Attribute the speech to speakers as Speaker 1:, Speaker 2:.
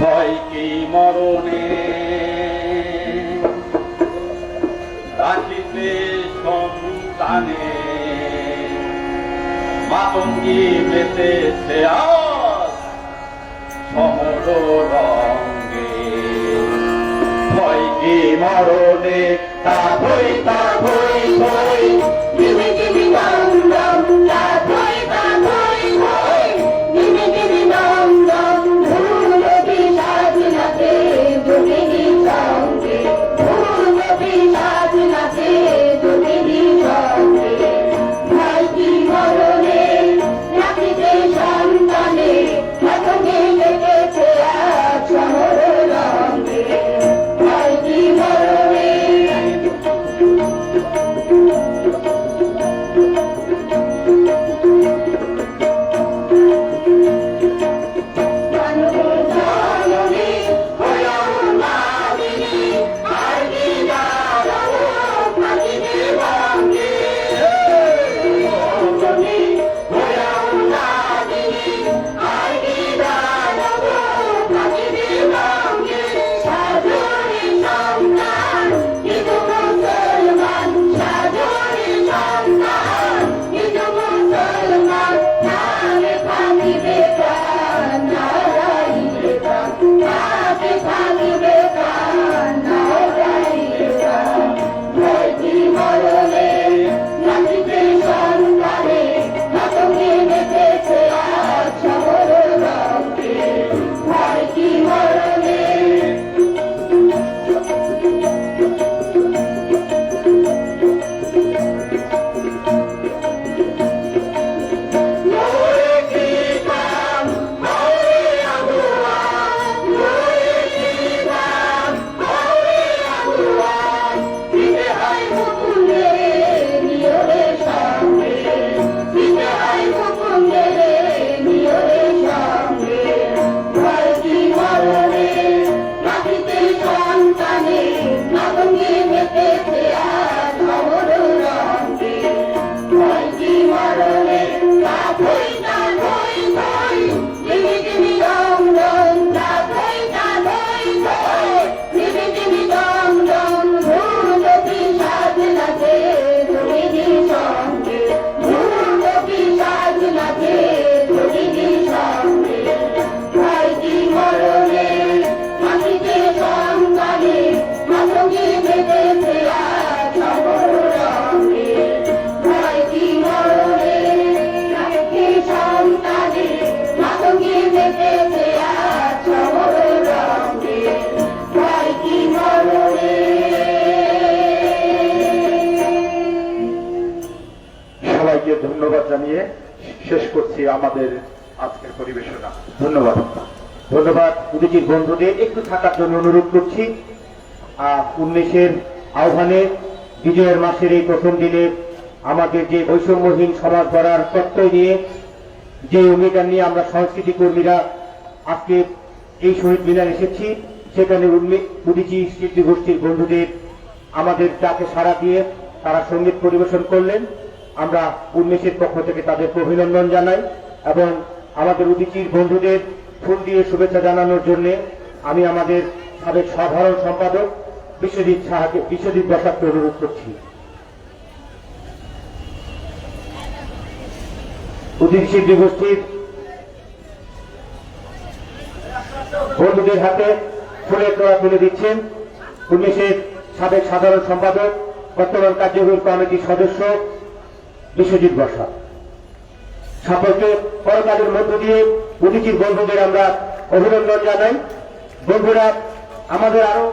Speaker 1: ভয় কি মরণে? রাখিতে সন্তানে মাতঙ্গি মেতেছে সমর রঙ্গে ভয় কি মরণে? তা ভই
Speaker 2: সবাইকে ধন্যবাদ জানিয়ে শেষ করছি আমাদের আজকের পরিবেশনা। ধন্যবাদ। ধন্যবাদ উদিচির বন্ধুদের একটু থাকার জন্য অনুরোধ করছি। উনিশের আহ্বানে বিজয়ের মাসের এই প্রথম দিনে আমাদের যে বৈষম্যহীন সমাজ গড়ার তত্ত্ব নিয়ে, যে অঙ্গীকার নিয়ে আমরা সংস্কৃতি কর্মীরা আজকে এই শহীদ মিনার এসেছি, সেখানে উদিচি শিল্পী গোষ্ঠীর বন্ধুদের আমাদের ডাকে সাড়া দিয়ে তারা সংগীত পরিবেশন করলেন। আমরা উন্মেষের পক্ষ থেকে তাদেরকে অভিনন্দন জানাই এবং আমাদের উদিচির বন্ধুদের ফুল দিয়ে শুভেচ্ছা জানানোর জন্য আমি আমাদের সাবেক সাধারণ সম্পাদক বিশ্বজিৎ সাহাকে, বিশ্বজিৎ বসাককে অনুরোধ করছি। উদিত শিল্পী গোষ্ঠীর বন্ধুদের হাতে ফুলের তোড়া তুলে দিচ্ছেন উনিশের সাবেক সাধারণ সম্পাদক বর্তমান কার্যকরী কমিটির সদস্য বিশ্বজিৎ বর্ষা। সকলকে করতালির মধ্য দিয়ে উদিচির বন্ধুদের আমরা অভিনন্দন জানাই। বন্ধুরা আমাদের আরও